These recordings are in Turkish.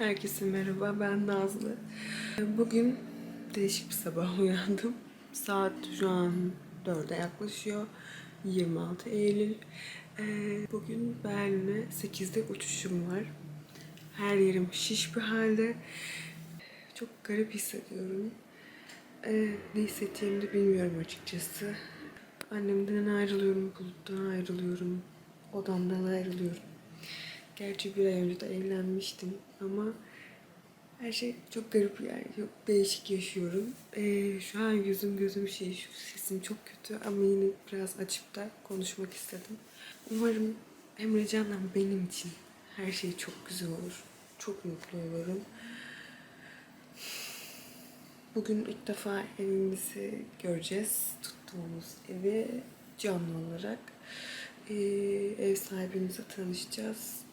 Herkese merhaba, ben Nazlı. Bugün değişik bir sabah uyandım. Saat şu an 4'e yaklaşıyor. 26 Eylül. Ee, Bugün Berlin'e 8'de uçuşum var. Her yerim şiş bir halde. Çok garip hissediyorum. Ee, ne hissedeceğimi de bilmiyorum açıkçası. Annemden ayrılıyorum, buluttan ayrılıyorum, odamdan ayrılıyorum. Gerçi bir ay önce de evlenmiştim ama her şey çok garip yani çok değişik yaşıyorum. Ee, şu an yüzüm gözüm şey şu sesim çok kötü ama yine biraz açıp da konuşmak istedim. Umarım Emrecan'la benim için her şey çok güzel olur. Çok mutlu olurum. Bugün ilk defa evimizi göreceğiz. Tuttuğumuz evi canlı olarak. Ee, ev sahibimizle tanışacağız.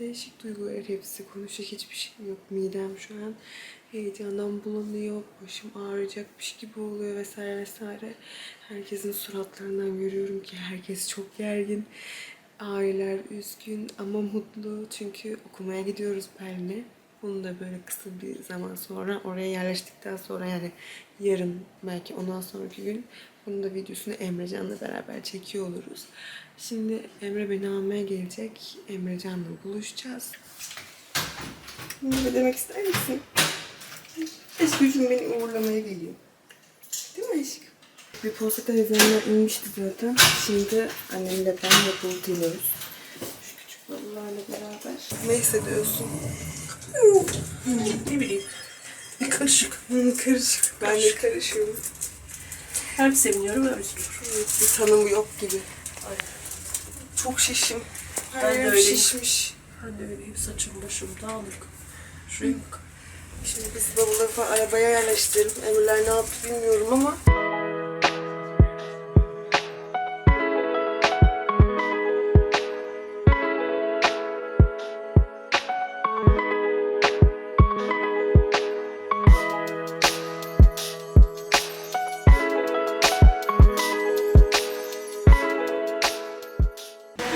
Değişik duygular hepsi. Konuşacak hiçbir şey yok. Midem şu an heyecandan bulanıyor. Başım ağrıyacakmış gibi oluyor vesaire vesaire. Herkesin suratlarından görüyorum ki herkes çok gergin. Aileler üzgün ama mutlu. Çünkü okumaya gidiyoruz Berlin'e. Bunu da böyle kısa bir zaman sonra oraya yerleştikten sonra yani yarın belki ondan sonraki gün bunun da videosunu Emrecan'la beraber çekiyor oluruz. Şimdi Emre beni almaya gelecek. Emrecan'la buluşacağız. Ne demek ister misin? Eşgücüm beni uğurlamaya geliyor. Değil mi aşkım? Bir posta televizyonuna inmişti zaten. Şimdi annemle ben Bulut iniyoruz. Şu küçük balılarla beraber. Ne hissediyorsun? Ne bileyim. Karışık. Karışık. Ben de karışıyorum. Hem seviniyorum hem üzülüyorum. Evet, bir tanımı yok gibi. Ay, Çok şişim. Her Ben de yerim şişmiş. ben de öyleyim. Saçım başım dağınık. Şuraya bak. Şimdi biz bavulları falan arabaya yerleştirelim. Emirler ne yaptı bilmiyorum ama.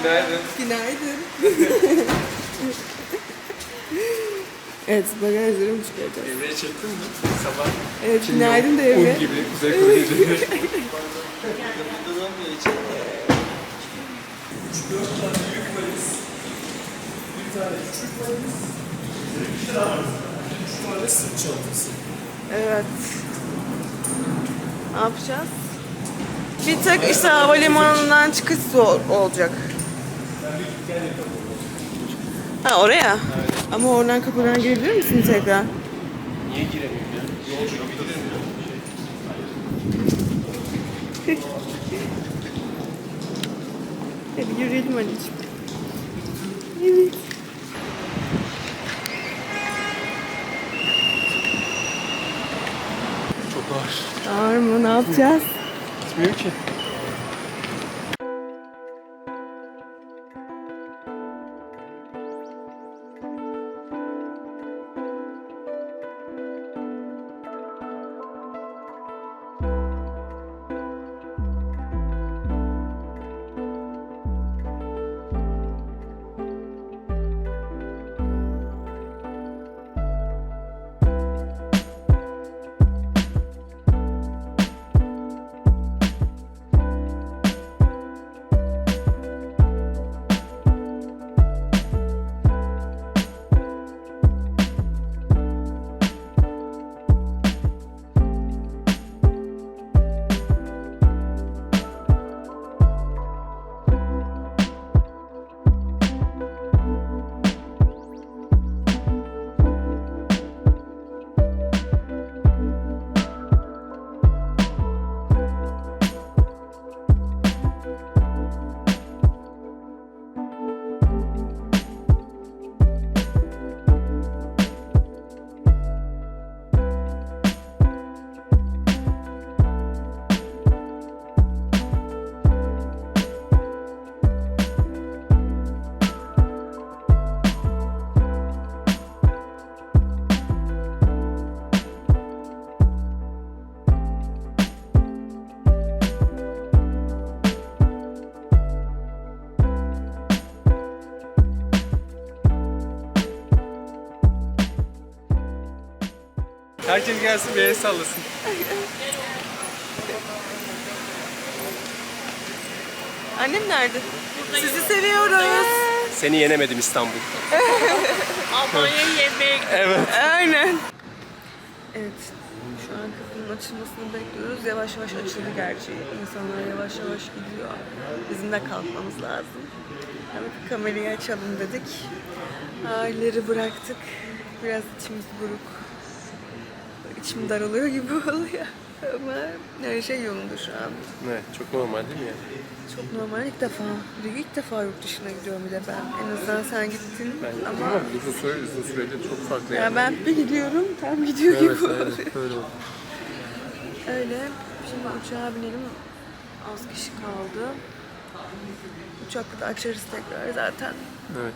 Günaydın. Günaydın. evet bagajlarımı çıkaracağız. Emre'yi çektin mi? Sabah. Evet Şimdi günaydın da Un Emre. gibi Kuzey Koreli. Evet. Ne yapacağız? Bir tek işte havalimanından çıkış zor olacak. Ha oraya. Ama oradan kapıdan girebilir misin tekrar? Niye giremiyorum ya? Yolcu. Hadi yürüyelim anneciğim. Evet. Çok ağır. Ağır mı? Ne yapacağız? Gitmiyor ki. Herkes gelsin bir el sallasın. Annem nerede? Sizi seviyoruz. Seni yenemedim İstanbul. Almanya'yı yenmeye Evet. Aynen. Evet. Şu an kapının açılmasını bekliyoruz. Yavaş yavaş açıldı gerçi. İnsanlar yavaş yavaş gidiyor. Bizim de kalkmamız lazım. Hemen kamerayı açalım dedik. Aileleri bıraktık. Biraz içimiz buruk. İçim daralıyor gibi oluyor. Ama her şey yolunda şu an. Evet, çok normal değil mi ya? Çok normal ilk defa. İlk defa yurt dışına gidiyorum bir de ben. En azından sen gittin Ben ama ama uzun süre uzun sürede çok farklı ya yani. ben bir gidiyorum tam gidiyor Evet, gibi evet, oluyor. öyle oldu. Öyle. Şimdi uçağa binelim. Az kişi kaldı. Uçakta da açarız tekrar zaten. Evet.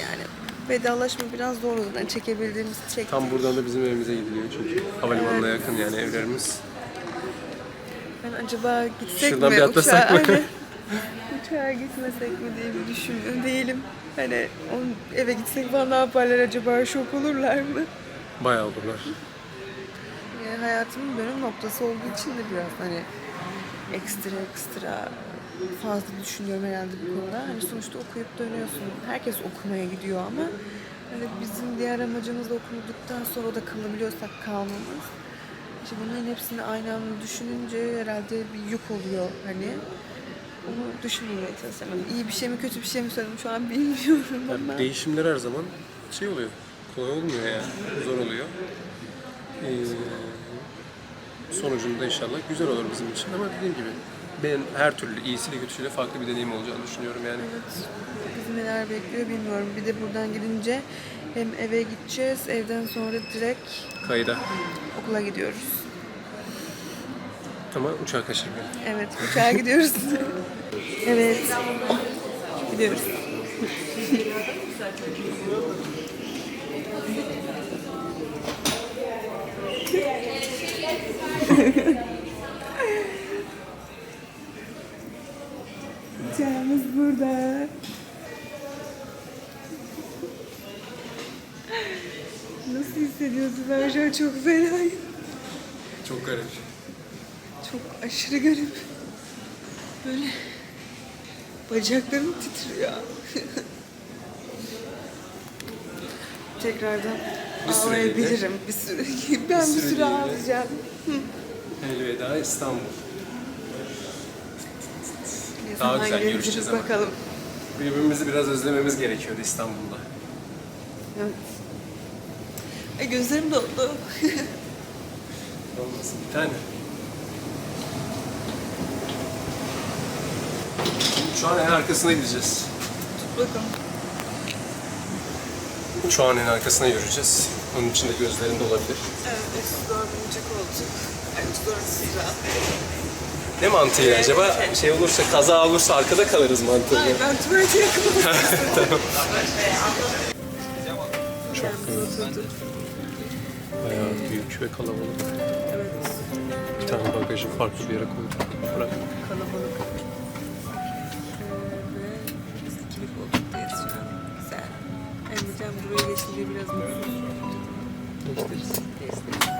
Yani vedalaşma biraz zor oldu. Yani çekebildiğimiz çektik. Tam buradan da bizim evimize gidiliyor çünkü havalimanına yakın yani evlerimiz. Ben acaba gitsek Şuradan mi bir atlasak uçağa? mı? Hani uçağa gitmesek mi diye bir düşünüyor değilim. Hani on, eve gitsek falan ne yaparlar acaba? Şok olurlar mı? Bayağı olurlar. Yani hayatımın dönüm noktası olduğu için de biraz hani ekstra ekstra fazla düşünüyorum herhalde bu konuda. Hani sonuçta okuyup dönüyorsun. Herkes okumaya gidiyor ama hani bizim diğer amacımız da okuduktan sonra da kalabiliyorsak kalmamız. İşte bunların hepsini aynı anda düşününce herhalde bir yük oluyor hani. Onu düşünmemeye çalışıyorum. Hani iyi bir şey mi kötü bir şey mi söyledim şu an bilmiyorum ama. Değişimler her zaman şey oluyor. Kolay olmuyor yani. Zor oluyor. Ee, sonucunda inşallah güzel olur bizim için ama dediğim gibi ben her türlü iyisiyle kötüsüyle farklı bir deneyim olacağını düşünüyorum yani. Evet. Bizi neler bekliyor bilmiyorum. Bir de buradan gidince hem eve gideceğiz, evden sonra direkt Kayda. okula gidiyoruz. Ama uçağı kaçırmayalım. Evet, uçağa gidiyoruz. evet, gidiyoruz. burada. Nasıl hissediyorsun? Ben şu an çok fenayım. Çok garip. Çok aşırı garip. Böyle bacaklarım titriyor. Tekrardan Bir ağlayabilirim. Bir süre. Ben bir süre süreliğine- ağlayacağım. Elveda İstanbul. Daha güzel geleceğiz görüşeceğiz ama. bakalım. Birbirimizi biraz özlememiz gerekiyordu İstanbul'da. Evet. Ay gözlerim doldu. Olmasın bir tane. Uçağın en arkasına gideceğiz. Tut bakalım. Uçağın en arkasına yürüyeceğiz. Onun için de gözlerinde olabilir. Evet, koltuk. Eksi dört sıra. Ne mantığıyla acaba? Şey olursa, kaza olursa arkada kalırız mantığıyla. Ay ben tuvalete yakınım. Çok güzel. Bayağı büyük ve kalabalık. Evet. Bir tane bagajı farklı bir yere koyduk. Bırak. kalabalık. Emrecan buraya geçince biraz mutsuz. Geçtik. Geçtik.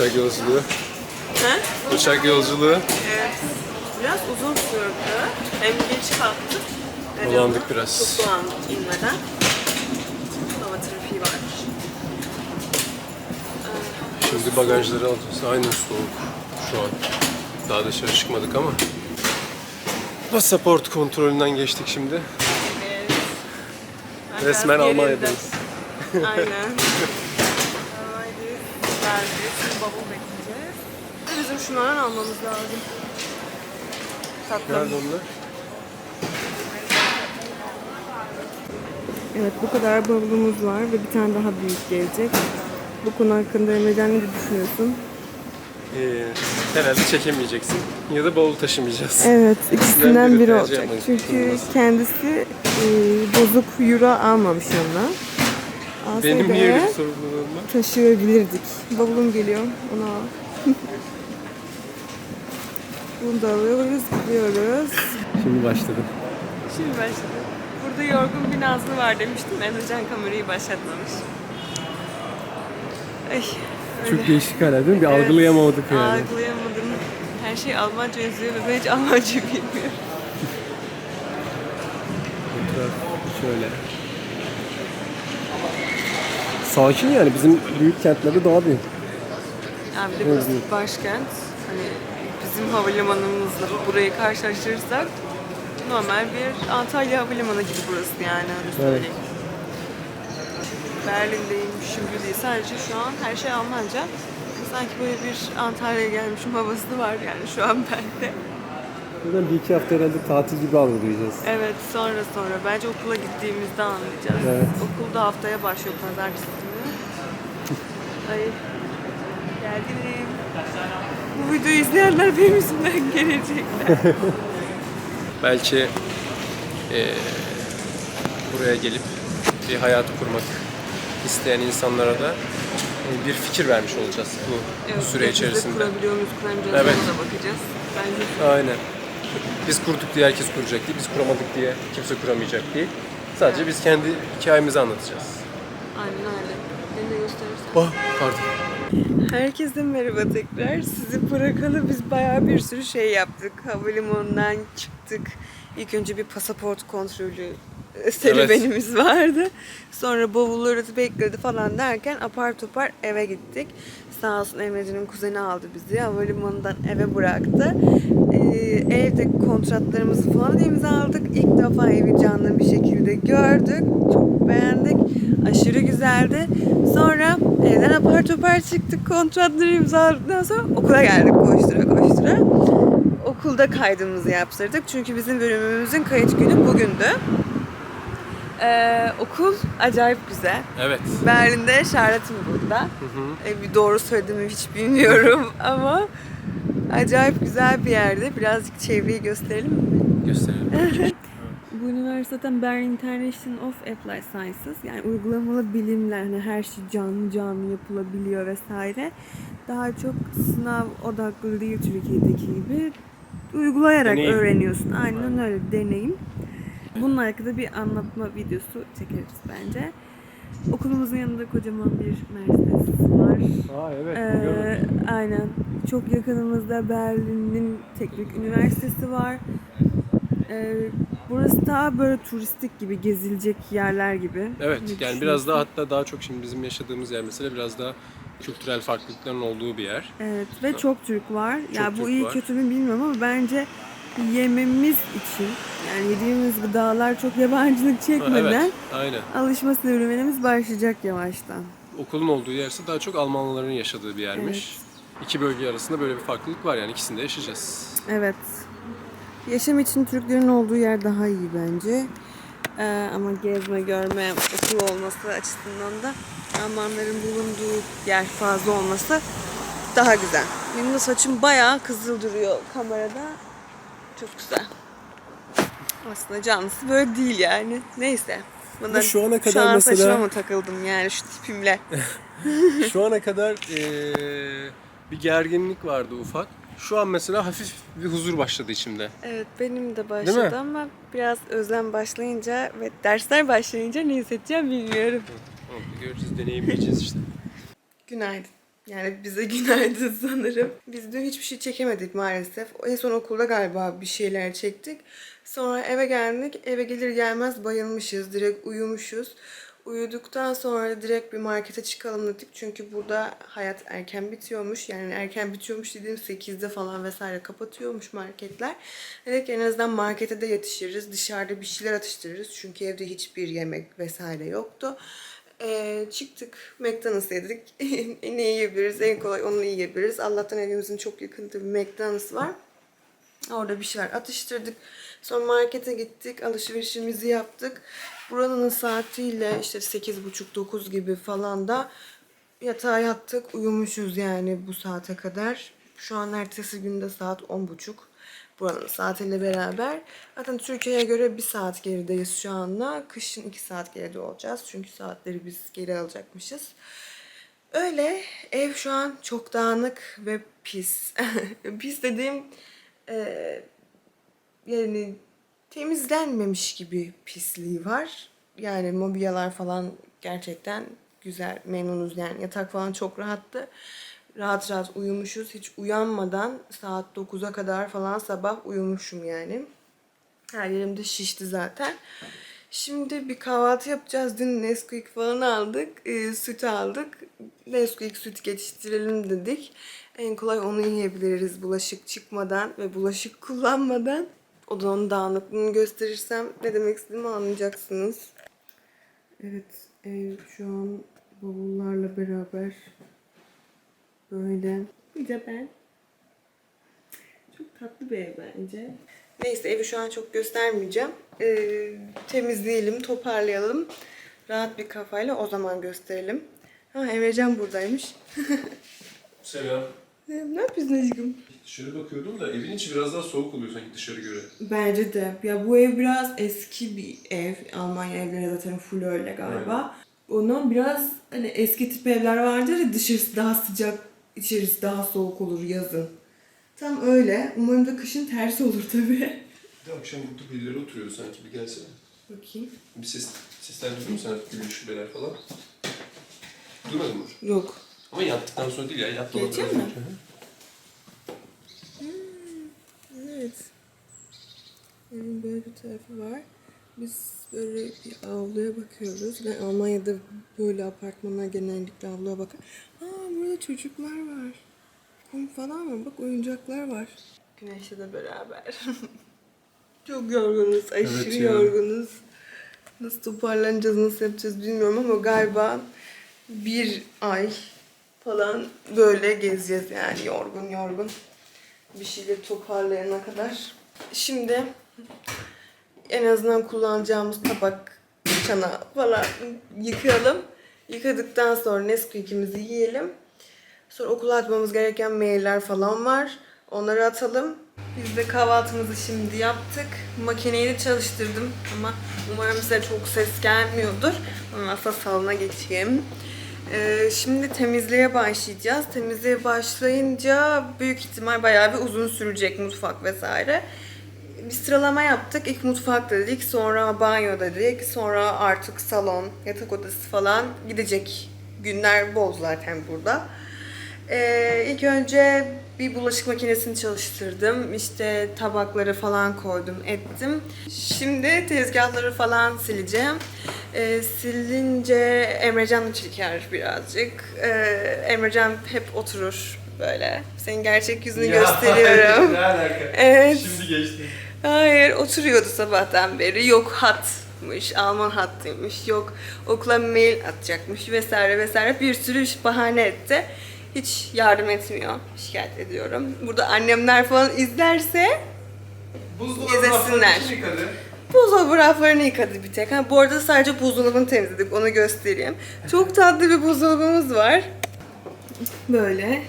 Uçak yolculuğu? Ha? Uçak yolculuğu. Evet. Biraz uzun sürdü. Hem geç kalktık. Dolandık biraz. Çok dolandık inmeden. Hava trafiği var. Şimdi bagajları alacağız. Aynen soğuk şu an. Daha dışarı çıkmadık ama. Pasaport kontrolünden geçtik şimdi. Evet. Resmen. Almanya'dayız. Aynen. Geldi. Şimdi bavul bekleyeceğiz. Bizim şunlardan almamız lazım. Tatlım. Nerede onlar? Evet bu kadar bavulumuz var ve bir tane daha büyük gelecek. Bu konu hakkında Emrecan ne düşünüyorsun? Ee, herhalde çekemeyeceksin. Ya da bavul taşımayacağız. Evet, ikisinden biri biri olacak. Çünkü kendisi e, bozuk euro almamış yanına. Benim niye öyle bir sorumluluğum var? taşıyabilirdik. Bavulum geliyor, onu al. Bunu da alıyoruz, gidiyoruz. Şimdi başladım. Şimdi başladı. Burada yorgun bir Nazlı var demiştim. Emrecan kamerayı başlatmamış. Ay, öyle. Çok değişik hala değil mi? Bir Evet, algılayamadık yani. Algılayamadım. Her şey Almanca yazıyor ve ben hiç Almanca bilmiyorum. Şöyle. Sakin yani bizim büyük kentlerde daha büyük. Yani bir de burası başkent. Hani bizim havalimanımızla burayı karşılaştırırsak normal bir Antalya havalimanı gibi burası yani öyle söyleyeyim. Berlin'deymişim gibi değil. Sadece şu an her şey Almanca. Sanki böyle bir Antalya'ya gelmişim havası var yani şu an bende. Buradan bir iki hafta herhalde tatil gibi algılayacağız. Evet sonra sonra. Bence okula gittiğimizde anlayacağız. Evet. Okulda haftaya başlıyor pazartesi günü. Ay geldim. Bu videoyu izleyenler benim yüzümden gelecekler. Belki eee, buraya gelip bir hayatı kurmak isteyen insanlara da e, bir fikir vermiş olacağız bu Evet, süre biz de içerisinde. kurabiliyor muyuz, kuramayacağız Evet. ona da bakacağız. Bence Aynen. Biz kurduk diye herkes kuracak değil, biz kuramadık diye kimse kuramayacak değil. Sadece biz kendi hikayemizi anlatacağız. aynen öyle. Beni de gösterirsen. Oh, pardon. Herkese merhaba tekrar. Sizi bırakalı biz bayağı bir sürü şey yaptık. Havalimanından çıktık. İlk önce bir pasaport kontrolü serüvenimiz vardı. Sonra bavulları bekledi falan derken apar topar eve gittik. Sağ olsun Emrecan'ın kuzeni aldı bizi. Havalimanından eve bıraktı. Ee, evde kontratlarımızı falan imzaladık. İlk defa evi canlı bir şekilde gördük. Çok beğendik. Aşırı güzeldi. Sonra evden apar topar çıktık. Kontratları imzaladıktan sonra okula geldik koştura koştura. Okulda kaydımızı yaptırdık. Çünkü bizim bölümümüzün kayıt günü bugündü. Ee, okul acayip güzel. Evet. Berlin'de Charlottenburg'da. Hı hı. E, bir doğru söyledim mi hiç bilmiyorum ama acayip güzel bir yerde. Birazcık çevreyi gösterelim mi? Gösterelim. Bu üniversite zaten Berlin International of Applied Sciences yani uygulamalı bilimler hani her şey canlı canlı yapılabiliyor vesaire. Daha çok sınav odaklı değil Türkiye'deki gibi uygulayarak Deneyim. öğreniyorsun. Aynen öyle deneyim. Bunun hakkında bir anlatma videosu çekeriz bence. Okulumuzun yanında kocaman bir Mercedes var. Aa evet. Ee, aynen. Çok yakınımızda Berlin'in Teknik Üniversitesi var. Ee, burası daha böyle turistik gibi gezilecek yerler gibi. Evet Ne yani biraz daha hatta daha çok şimdi bizim yaşadığımız yer mesela biraz daha kültürel farklılıkların olduğu bir yer. Evet ve çok Türk var. ya Çok bu Türk iyi var. kötü mü bilmiyorum ama bence yememiz için yani yediğimiz gıdalar çok yabancılık Ha, çekmeden evet aynen. alışma serüvenimiz başlayacak yavaştan. Okulun olduğu yerse daha çok Almanların yaşadığı bir yermiş. İki bölge arasında böyle bir farklılık var yani ikisinde yaşayacağız. Evet. Yaşam için Türklerin olduğu yer daha iyi bence. Ee, ama gezme, görme, okul olması açısından da Almanların bulunduğu yer fazla olması daha güzel. Benim de saçım bayağı kızıl duruyor kamerada. Çok güzel. Aslında canlısı böyle değil yani. Neyse. Bana şu ana şu kadar an mesela- saçıma mı takıldım yani şu tipimle? Şu ana kadar eee, bir gerginlik vardı ufak. Şu an mesela hafif bir huzur başladı içimde. Evet benim de başladı ama biraz özlem başlayınca ve dersler başlayınca ne hissedeceğim bilmiyorum. Göreceğiz, deneyimleyeceğiz işte. Günaydın. Yani bize günaydın sanırım. Biz dün hiçbir şey çekemedik maalesef. En son okulda galiba bir şeyler çektik. Sonra eve geldik. Eve gelir gelmez bayılmışız. Direkt uyumuşuz. Uyuduktan sonra direkt bir markete çıkalım dedik. Çünkü burada hayat erken bitiyormuş. Yani erken bitiyormuş dediğim 8'de falan vesaire kapatıyormuş marketler. Dedik en azından markete de yetişiriz. Dışarıda bir şeyler atıştırırız. Çünkü evde hiçbir yemek vesaire yoktu. Ee, çıktık McDonald's yedik. ne yiyebiliriz? En kolay onu yiyebiliriz. Allah'tan evimizin çok yakınında bir McDonald's var. Orada bir şeyler atıştırdık. Sonra markete gittik. Alışverişimizi yaptık. Buranın saatiyle işte 8.30-9 gibi falan da yatağa yattık, uyumuşuz yani bu saate kadar. Şu an ertesi günde saat 10.30. Buranın saatiyle beraber. Zaten Türkiye'ye göre bir saat gerideyiz şu anda. Kışın iki saat geride olacağız. Çünkü saatleri biz geri alacakmışız. Öyle ev şu an çok dağınık ve pis. pis dediğim eee, yani temizlenmemiş gibi pisliği var. Yani mobilyalar falan gerçekten güzel, memnunuz yani. Yatak falan çok rahattı. Rahat rahat uyumuşuz. Hiç uyanmadan saat 9'a kadar falan sabah uyumuşum yani. Her yerimde şişti zaten. Şimdi bir kahvaltı yapacağız. Dün Nesquik falan aldık. Ee, süt aldık. Nesquik süt geçiştirelim dedik. En kolay onu yiyebiliriz bulaşık çıkmadan ve bulaşık kullanmadan. Odanın dağınıklığını gösterirsem ne demek istediğimi anlayacaksınız. Evet, ev şu an bavullarla beraber böyle. Bir de ben. Çok tatlı bir ev bence. Neyse evi şu an çok göstermeyeceğim. Ee, temizleyelim, toparlayalım. Rahat bir kafayla o zaman gösterelim. Ha Emrecan buradaymış. Selam. Ne yapıyorsun aşkım? Dışarı bakıyordum da evin içi biraz daha soğuk oluyor sanki dışarı göre. Bence de. Ya bu ev biraz eski bir ev. Almanya evleri zaten full öyle galiba. Onun biraz hani eski tip evler vardır ya dışarısı daha sıcak, içerisi daha soğuk olur yazın. Tam öyle. Umarım da kışın tersi olur tabii. Bir de akşam burada birileri oturuyordu sanki bir gelsene. Bakayım. Bir ses, sesler duydun mu sen gülüş şüpheler falan? Duymadın mı? Yok. Ama yattıktan sonra değil ya. Önce. mi? Hı hı. Evet. Evin böyle bir tarafı var. Biz böyle bir avluya bakıyoruz. Ben Almanya'da böyle apartmanlar genellikle avluya bakar. Aa burada çocuklar var. Kum falan var. Bak oyuncaklar var. Güneşle de beraber. Çok yorgunuz. Aşırı Evet ya. yorgunuz. Nasıl toparlanacağız, nasıl yapacağız bilmiyorum ama galiba bir ay falan böyle gezeceğiz yani yorgun yorgun bir şeyleri toparlayana kadar. Şimdi en azından kullanacağımız tabak, çana falan yıkayalım. Yıkadıktan sonra Nesquik'imizi yiyelim. Sonra okula atmamız gereken mailler falan var. Onları atalım. Biz de kahvaltımızı şimdi yaptık. Makineyi de çalıştırdım ama umarım size çok ses gelmiyordur. Ondan sonra salona geçeyim. Ee, şimdi temizliğe başlayacağız. Temizliğe başlayınca büyük ihtimal bayağı bir uzun sürecek mutfak vesaire. Bir sıralama yaptık. İlk mutfak dedik, sonra banyo dedik, sonra artık salon, yatak odası falan gidecek. Günler bol zaten burada. Ee, ilk önce bir bulaşık makinesini çalıştırdım. İşte tabakları falan koydum, ettim. Şimdi tezgahları falan sileceğim. Ee, silince Emrecan da çeker birazcık. Ee, Emrecan hep oturur böyle. Senin gerçek yüzünü gösteriyorum. ne alaka? Evet. Şimdi geçti. Hayır, oturuyordu sabahtan beri. Yok hatmış, Alman hattıymış, yok okula mail atacakmış vesaire vesaire. Bir sürü bahane etti. Hiç yardım etmiyor. Şikayet ediyorum. Burada annemler falan izlerse Buzdolabı İzlesinler. buzdolabı raflarını yıkadı bir tek. Ha, bu arada sadece buzdolabını temizledik, onu göstereyim. Çok tatlı bir buzdolabımız var. Böyle.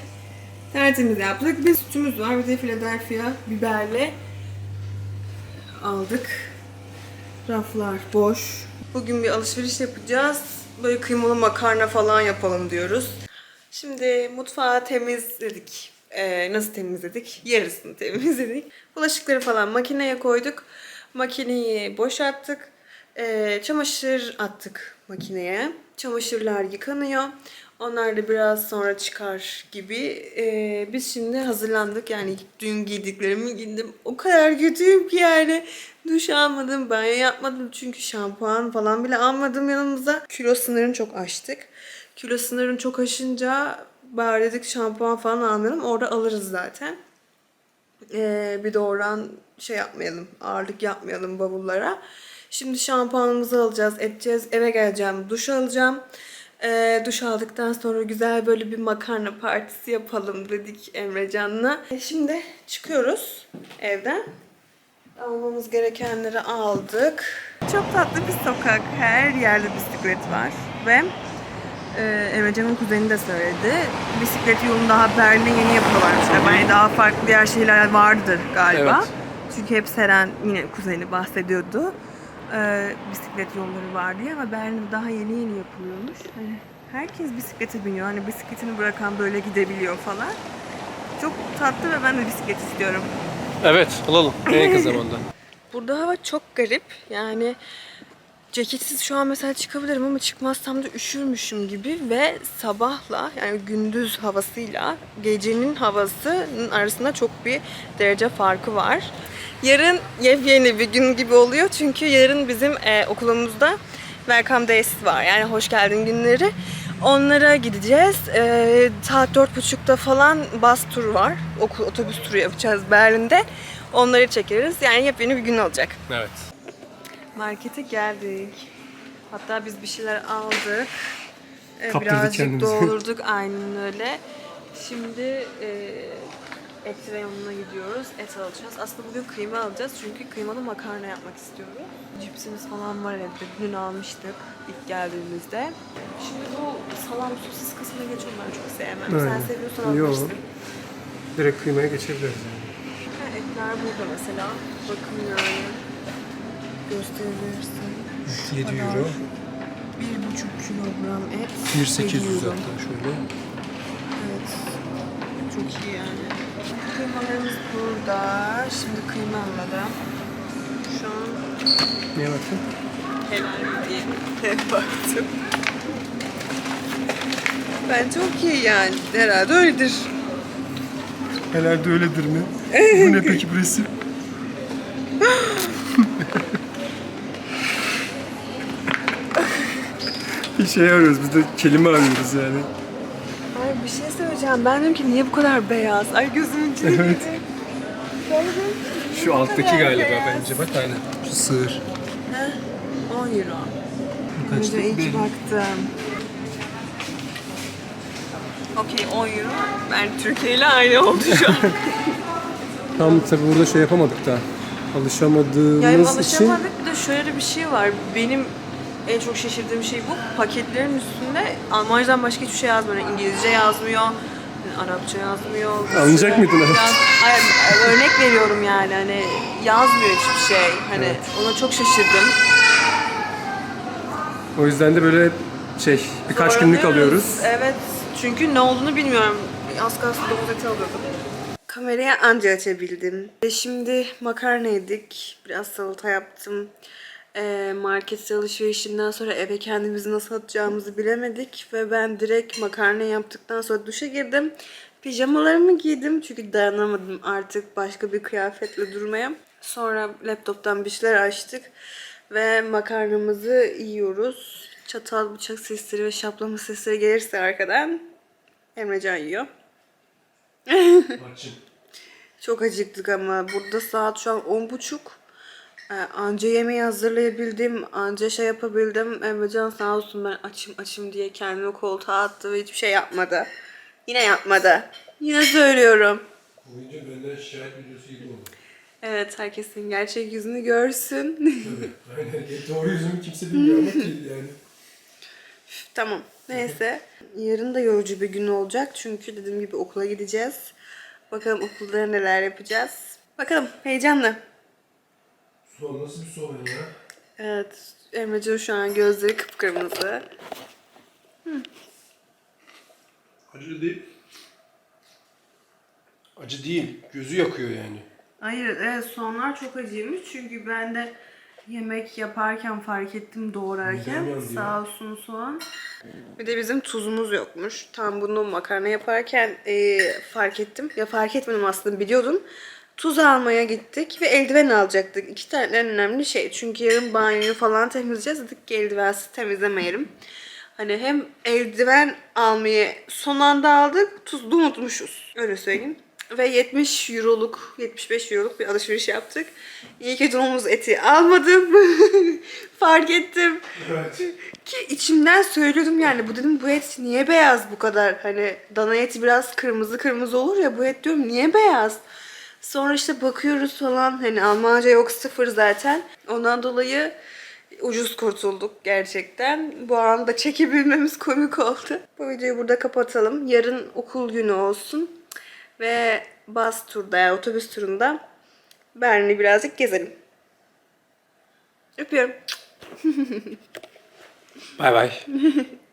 Tertemiz yaptık. Bir sütümüz var, bir de Philadelphia biberle aldık. Raflar boş. Bugün bir alışveriş yapacağız. Böyle kıymalı makarna falan yapalım diyoruz. Şimdi mutfağı temizledik. Ee, nasıl temizledik? Yarısını temizledik. Bulaşıkları falan makineye koyduk. Makineyi boşalttık. Ee, çamaşır attık makineye. Çamaşırlar yıkanıyor. Onlar da biraz sonra çıkar gibi. Ee, biz şimdi hazırlandık. Yani dün giydiklerimi giydim. O kadar kötüyüm ki yani. Duş almadım, banyo yapmadım. Çünkü şampuan falan bile almadım yanımıza. Kilo sınırını çok aştık. Kilo sınırını çok aşınca bari dedik şampuan falan almayalım. Orada alırız zaten. Ee, bir de oradan şey yapmayalım, ağırlık yapmayalım bavullara. Şimdi şampuanımızı alacağız, edeceğiz. Eve geleceğim, duş alacağım. Ee, duş aldıktan sonra güzel böyle bir makarna partisi yapalım dedik Emrecan'la. E, Şimdi çıkıyoruz evden. Almamız gerekenleri aldık. Çok tatlı bir sokak. Her yerde bisiklet var. Ve Ee, Emrecan'ın kuzeni de söyledi. Bisiklet yolunu daha Berlin'e yeni yapıyorlarmış. Yani daha farklı diğer şeyler vardır galiba. Evet. Çünkü hep Seren yine kuzeni bahsediyordu. Ee, bisiklet yolları var diye ama Berlin'de daha yeni yeni yapılıyormuş. Hani herkes bisiklete biniyor. Hani bisikletini bırakan böyle gidebiliyor falan. Çok tatlı ve ben de bisiklet istiyorum. Evet alalım en yakın zamanda. Burada hava çok garip. Yani ceketsiz şu an mesela çıkabilirim ama çıkmazsam da üşürmüşüm gibi ve sabahla yani gündüz havasıyla gecenin havasının arasında çok bir derece farkı var. Yarın yepyeni bir gün gibi oluyor çünkü yarın bizim e, okulumuzda Welcome Days var yani hoş geldin günleri. Onlara gideceğiz. E, saat dört buçukta falan bus tur var. Okul otobüs turu yapacağız Berlin'de. Onları çekeriz. Yani yepyeni bir gün olacak. Evet. Markete geldik. Hatta biz bir şeyler aldık. Ee, Kaptırdık Birazcık kendimizi. doldurduk aynen öyle. Şimdi e, et reyonuna gidiyoruz. Et alacağız. Aslında bugün kıyma alacağız çünkü kıymalı makarna yapmak istiyoruz. Cipsimiz falan var evde. Dün almıştık ilk geldiğimizde. Şimdi bu salam sosis kısmına geçiyorum ben çok sevmem. Sen Aynen. seviyorsan Yo. almışsın. Direkt kıymaya geçebiliriz. Ha, etler burada mesela. Bakın yani. Gösterebilirsin. 7 kadar. euro. 1,5 kilogram et. 1.800 7 euro. hatta şöyle. Evet. Çok iyi yani. Kıymalarımız burada. Şimdi kıyma anladım. Şu an Neye baktın? helal mi diye baktım. Ben çok iyi yani. Herhalde öyledir. Herhalde öyledir mi? Bu ne peki bu resim? şey arıyoruz. Biz de kelime arıyoruz yani. Ay bir şey söyleyeceğim. Ben dedim ki niye bu kadar beyaz? Ay gözümün içine Evet. Şu alttaki galiba beyaz. bence. Bak aynen. Şu sığır. Heh, 10 euro. Kaçtı? Önce Bir. baktım. Okey 10 euro. Ben Türkiye ile aynı oldu şu an. Tam tabii burada şey yapamadık da. Alışamadığımız yani için alışamadık. Bir de şöyle bir şey var. Benim en çok şaşırdığım şey bu. Paketlerin üstünde Almancadan başka hiçbir şey yazmıyor. Yani İngilizce yazmıyor. Arapça yazmıyor. Anlayacak mıydın Arapça? Hayır, örnek veriyorum yani hani yazmıyor hiçbir şey. Hani Evet. ona çok şaşırdım. o yüzden de böyle şey birkaç günlük alıyoruz. Evet. Çünkü ne olduğunu bilmiyorum. Az kalsın domuz eti alıyordum. Kamerayı anca açabildim. E Şimdi makarna yedik. Biraz salata yaptım. E, market alışverişinden sonra eve kendimizi nasıl atacağımızı bilemedik. Ve ben direkt makarna yaptıktan sonra duşa girdim. Pijamalarımı giydim çünkü dayanamadım artık başka bir kıyafetle durmaya. Sonra laptoptan bir şeyler açtık ve makarnamızı yiyoruz. Çatal bıçak sesleri ve şaplama sesleri gelirse arkadan Emrecan yiyor. Çok acıktık ama burada saat şu an on buçuk. Ee, anca yemeği hazırlayabildim, anca şey yapabildim. Emrecan sağ olsun ben açım açım diye kendini koltuğa attı ve hiçbir şey yapmadı. Yine yapmadı. Yine söylüyorum. Boyunca benden şikayet videosu gibi oldu. Evet herkesin gerçek yüzünü görsün. Aynen. Doğru yüzümü kimse bilmiyor ama ki yani. tamam neyse. Yarın da yorucu bir gün olacak çünkü dediğim gibi okula gideceğiz. Bakalım okulda neler yapacağız. Bakalım heyecanlı. Soğan nasıl bir soğan ya? Evet Emrecan şu an gözleri kıpkırmızı. Acı değil. Acı değil. Gözü yakıyor yani. Hayır, evet soğanlar çok acıymış çünkü ben de yemek yaparken fark ettim doğrarken Midem yandı ya. sağ olsun soğan. Bir de bizim tuzumuz yokmuş. Tam bunu makarna yaparken e, fark ettim. Ya fark etmedim aslında biliyordum. Tuz almaya gittik ve eldiven alacaktık. İki tane en önemli şey. Çünkü yarın banyoyu falan temizleyeceğiz. Dedik ki eldivensiz temizlemeyelim. Hani hem eldiven almayı son anda aldık, tuzlu unutmuşuz. Öyle söyleyeyim. Ve 70 euroluk, 75 euroluk bir alışveriş yaptık. İyi ki domuz eti almadım. Fark ettim. Evet. Ki içimden söylüyordum yani bu dedim bu et niye beyaz bu kadar? Hani dana eti biraz kırmızı kırmızı olur ya bu et diyorum niye beyaz? Sonra işte bakıyoruz falan hani Almanca yok sıfır zaten. Ondan dolayı ucuz kurtulduk gerçekten. Bu anda çekebilmemiz komik oldu. Bu videoyu burada kapatalım. Yarın okul günü olsun. Ve bus turda yani otobüs turunda Berlin'i birazcık gezelim. Öpüyorum. Bay bay.